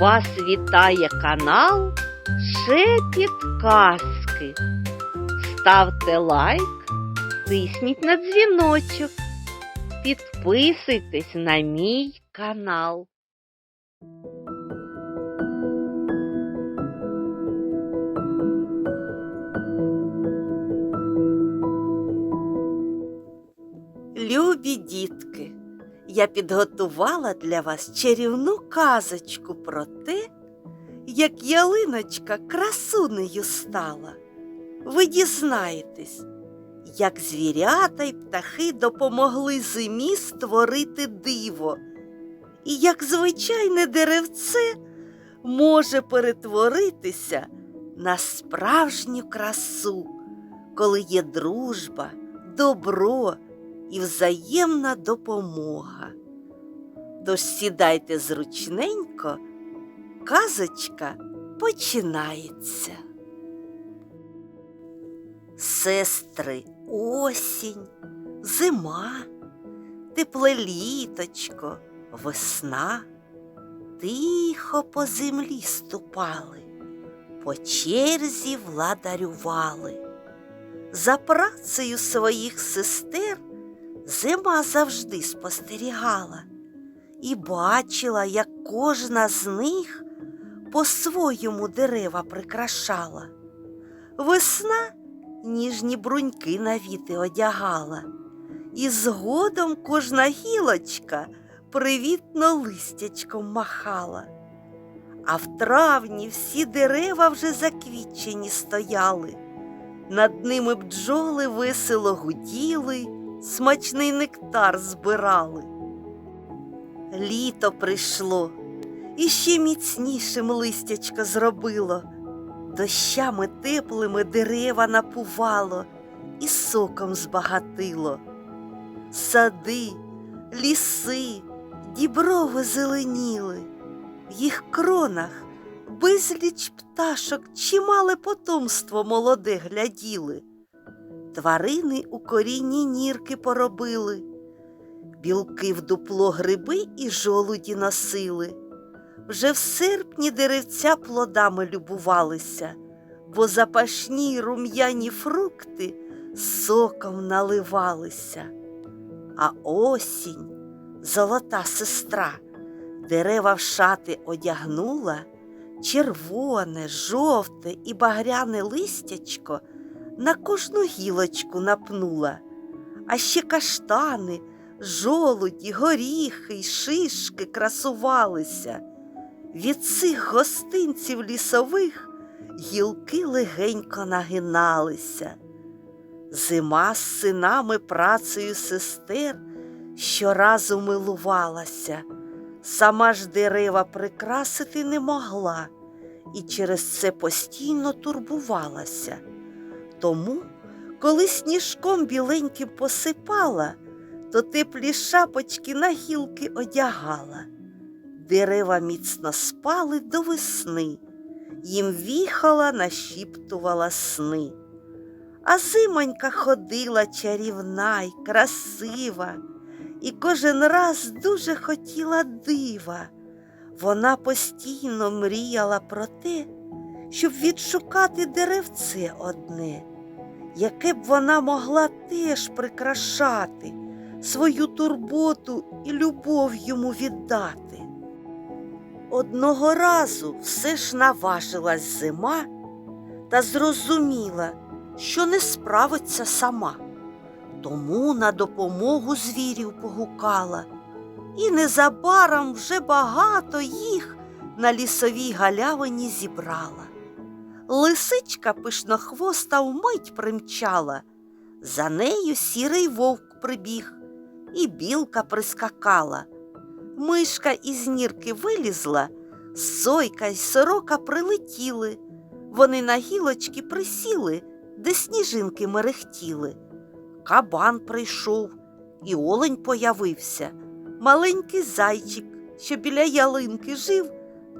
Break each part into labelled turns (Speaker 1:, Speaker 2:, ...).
Speaker 1: Вас вітає канал Шепіт Казки. Ставте лайк, тисніть на дзвіночок, підписуйтесь на мій канал.
Speaker 2: Любі дітки, Я підготувала для вас чарівну казочку про те, як ялиночка красунею стала. Ви дізнаєтесь, як звірята й птахи допомогли зимі створити диво, і як звичайне деревце може перетворитися на справжню красу, коли є дружба, добро і взаємна допомога. Тож сідайте зручненько, казочка починається. Сестри осінь, зима, тепле літочко, весна, тихо по землі ступали, по черзі владарювали. За працею своїх сестер зима завжди спостерігала і бачила, як кожна з них по-своєму дерева прикрашала. Весна ніжні бруньки на віти одягала, і згодом кожна гілочка привітно листячком махала. А в травні всі дерева вже заквітчені стояли. Над ними бджоли весело гуділи, смачний нектар збирали. Літо прийшло, і ще міцнішим листячко зробило, дощами теплими дерева напувало і соком збагатило. Сади, ліси, діброви зеленіли, в їх кронах безліч пташок чимале потомство молоде гляділи. Тварини у корінні нірки поробили, білки в дупло гриби і жолуді носили. Вже в серпні деревця плодами любувалися, бо запашні рум'яні фрукти соком наливалися. А осінь, золота сестра, дерева в шати одягнула, червоне, жовте і багряне листячко на кожну гілочку напнула, а ще каштани, жолуді, горіхи й шишки красувалися. Від цих гостинців лісових гілки легенько нагиналися. Зима з синами працею сестер щоразу милувалася, сама ж дерева прикрасити не могла і через це постійно турбувалася. Тому, коли сніжком біленьким посипала, то теплі шапочки на гілки одягала. Дерева міцно спали до весни, їм віхала, нашіптувала сни. А зимонька ходила чарівна й красива, і кожен раз дуже хотіла дива. Вона постійно мріяла про те, щоб відшукати деревце одне, яке б вона могла теж прикрашати, свою турботу і любов йому віддати. Одного разу все ж наважилась зима та зрозуміла, що не справиться сама. Тому на допомогу звірів погукала, і незабаром вже багато їх на лісовій галявині зібрала. Лисичка пишнохвоста вмить примчала, за нею сірий вовк прибіг, і білка прискакала. Мишка із нірки вилізла, сойка й сорока прилетіли. Вони на гілочки присіли, де сніжинки мерехтіли. Кабан прийшов, і олень появився. Маленький зайчик, що біля ялинки жив,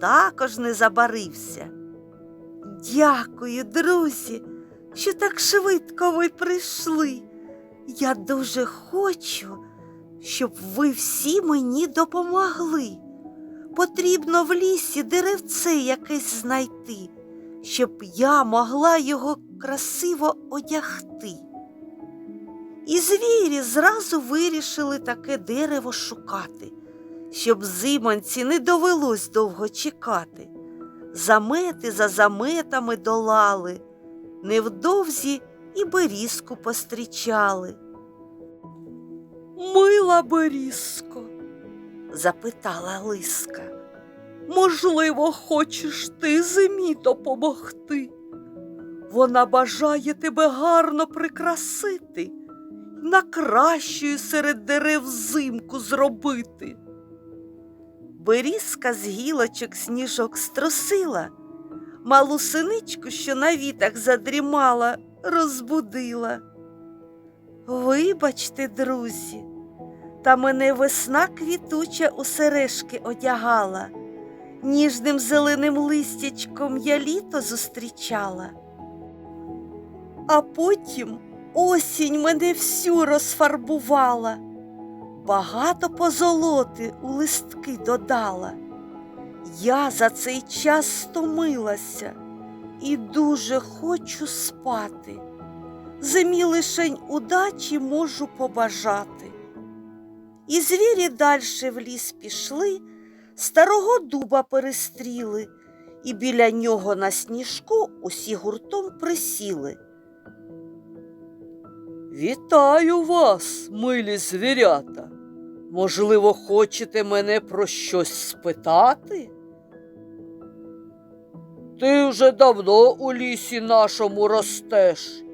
Speaker 2: також не забарився. Дякую, друзі, що так швидко ви прийшли. Я дуже хочу, щоб ви всі мені допомогли. Потрібно в лісі деревце якесь знайти, щоб я могла його красиво одягти. І звірі зразу вирішили таке дерево шукати, щоб зиманці не довелось довго чекати. Замети за заметами долали, невдовзі і берізку пострічали. Мила берізко, запитала лиска. Можливо, хочеш ти зимі допомогти? Вона бажає тебе гарно прикрасити, на кращою серед дерев зимку зробити. Берізка з гілочок сніжок струсила, малу синичку, що на вітах задрімала, розбудила. Вибачте, друзі, та мене весна квітуча у сережки одягала, ніжним зеленим листячком я літо зустрічала. А потім осінь мене всю розфарбувала, багато позолоти у листки додала. Я за цей час стомилася і дуже хочу спати. Зимі лишень удачі можу побажати. І звірі дальше в ліс пішли, старого дуба перестріли, і біля нього на сніжку усі гуртом присіли. Вітаю вас, милі звірята. Можливо, хочете мене про щось спитати? Ти вже давно у лісі нашому ростеш,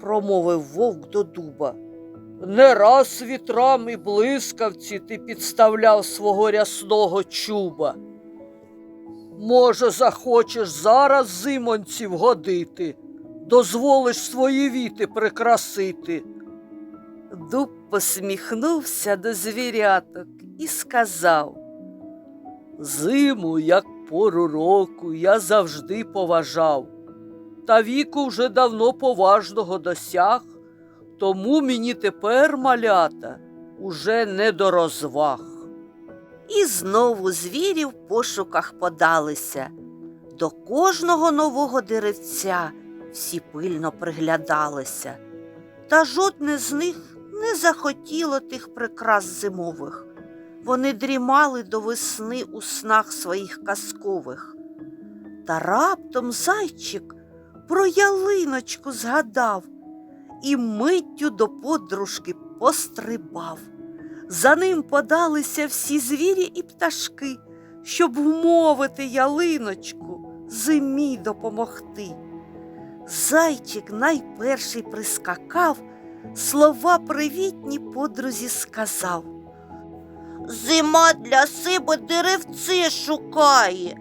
Speaker 2: промовив вовк до дуба. Не раз вітрам і блискавці ти підставляв свого рясного чуба. Може, захочеш зараз зимонців годити, дозволиш свої віти прикрасити. Дуб посміхнувся до звіряток і сказав Зиму, як пору року, я завжди поважав, та віку вже давно поважного досяг, тому мені тепер малята уже не до розваг. І знову звірі в пошуках подалися. До кожного нового деревця всі пильно приглядалися, та жодне з них не захотіло тих прикрас зимових. Вони дрімали до весни у снах своїх казкових. Та раптом зайчик про ялиночку згадав і миттю до подружки пострибав. За ним подалися всі звірі і пташки, щоб вмовити ялиночку зимі допомогти. Зайчик найперший прискакав, слова привітні подрузі сказав. Зима для себе деревце шукає,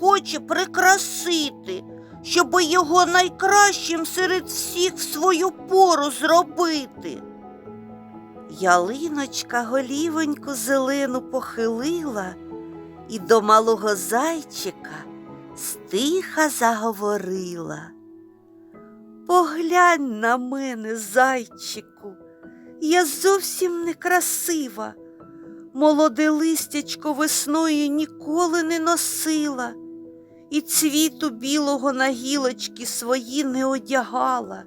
Speaker 2: хоче прикрасити, щоби його найкращим серед всіх в свою пору зробити. Ялиночка голівоньку зелену похилила і до малого зайчика стиха заговорила. Поглянь на мене, зайчику, я зовсім некрасива. Молоде листячко весною ніколи не носила, і цвіту білого на гілочки свої не одягала,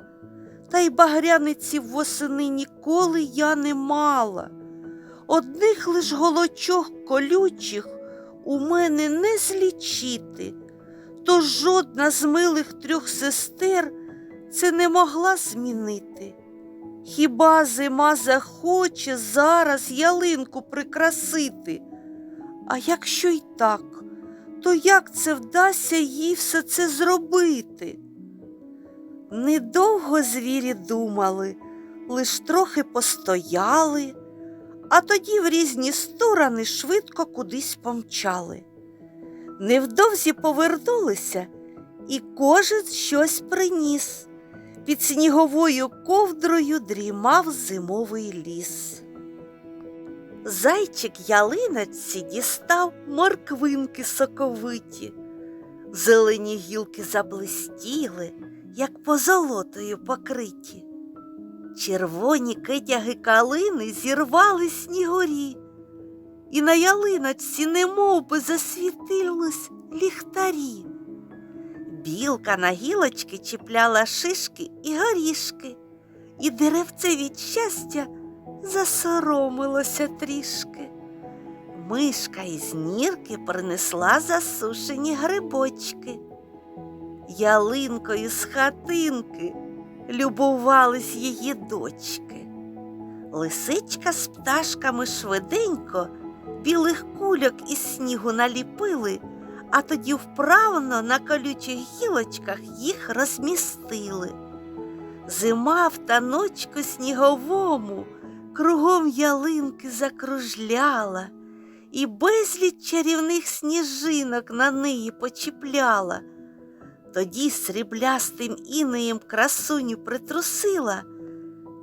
Speaker 2: та й багряниці восени ніколи я не мала. Одних лиш голочок колючих у мене не злічити, то жодна з милих трьох сестер це не могла змінити. Хіба зима захоче зараз ялинку прикрасити? А якщо й так, то як це вдасться їй все це зробити? Недовго звірі думали, лиш трохи постояли, а тоді в різні сторони швидко кудись помчали. Невдовзі повернулися, і кожен щось приніс. Під сніговою ковдрою дрімав зимовий ліс. Зайчик ялиночці дістав морквинки соковиті. Зелені гілки заблистіли, як позолотою покриті. Червоні китяги калини зірвали снігурі. і на ялиночці немов би засвітились ліхтарі. Білка на гілочки чіпляла шишки і горішки, і деревце від щастя засоромилося трішки. Мишка із нірки принесла засушені грибочки. Ялинкою з хатинки любувались її дочки. Лисичка з пташками швиденько білих кульок із снігу наліпили, а тоді вправно на колючих гілочках їх розмістили. Зима в таночку сніговому кругом ялинки закружляла, і безліч чарівних сніжинок на неї почіпляла. Тоді сріблястим інеєм красуню притрусила,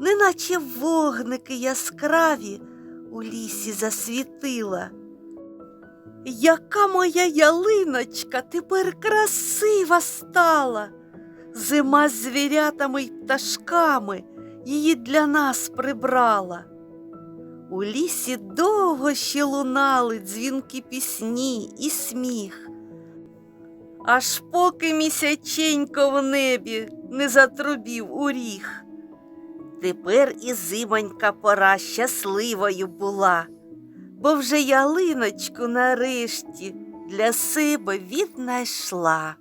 Speaker 2: неначе вогники яскраві у лісі засвітила. Яка моя ялиночка тепер красива стала, зима з звірятами й пташками її для нас прибрала. У лісі довго ще лунали дзвінки пісні і сміх, аж поки місяченько в небі не затрубів у ріг. Тепер і зимонька пора щасливою була, бо вже ялиночку нарешті для себе віднайшла.